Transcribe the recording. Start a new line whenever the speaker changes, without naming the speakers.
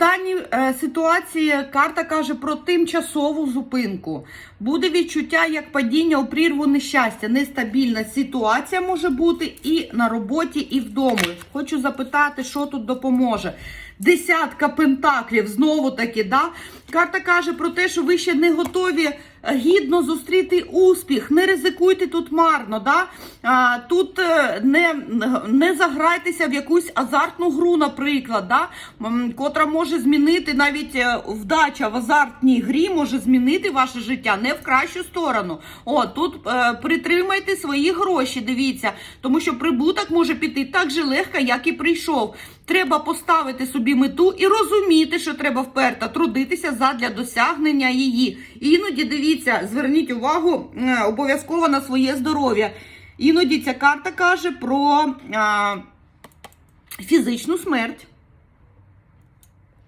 даній е, ситуації карта каже про тимчасову зупинку. Буде відчуття як падіння у прірву нещастя. Нестабільна ситуація може бути і на роботі, і вдома. Хочу запитати, що тут допоможе. Десятка пентаклів, знову таки, да? Карта каже про те, що ви ще не готові е, гідно зустріти успіх. Не ризикуйте тут марно. Да? А, тут е, не, не заграйтеся в якусь азартну гру, наприклад, да? котра може змінити навіть е, вдача в азартній грі, може змінити ваше життя не в кращу сторону. О, тут е, притримайте свої гроші, дивіться, тому що прибуток може піти так же легко, як і прийшов. Треба поставити собі мету і розуміти, що треба вперто трудитися задля досягнення її. Іноді дивіться, зверніть увагу обов'язково на своє здоров'я. Іноді ця карта каже про а, фізичну смерть.